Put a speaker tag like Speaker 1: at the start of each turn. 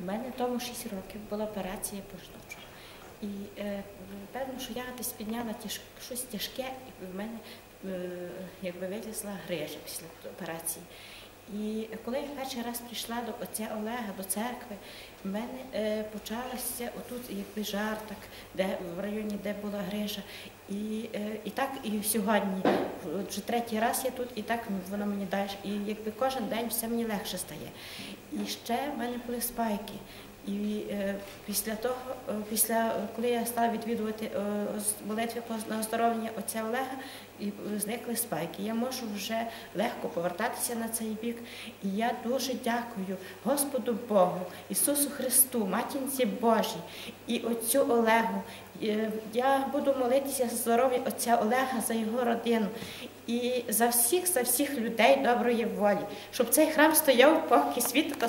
Speaker 1: У мене тому 6 років була операція поштучна. І е, певно, що я десь підняла щось тяжке, і в мене е, якби вилізла грижа після операції. І коли я перший раз прийшла до отця Олега, до церкви, в мене е, почалося отут якби жар, так, де, в районі, де була грижа. І, е, і так і сьогодні, вже третій раз я тут, і так воно мені далі. І якби кожен день все мені легше стає. І ще в мене були спайки. І е, після того, е, після коли я стала відвідувати е, молитви на оздоровлення отця Олега, і зникли спайки. Я можу вже легко повертатися на цей бік. І я дуже дякую Господу Богу, Ісусу Христу, Матінці Божій і отцю Олегу. Е, Я буду молитися за здоров'я отця Олега, за його родину і за всіх, за всіх людей доброї волі, щоб цей храм стояв поки світу та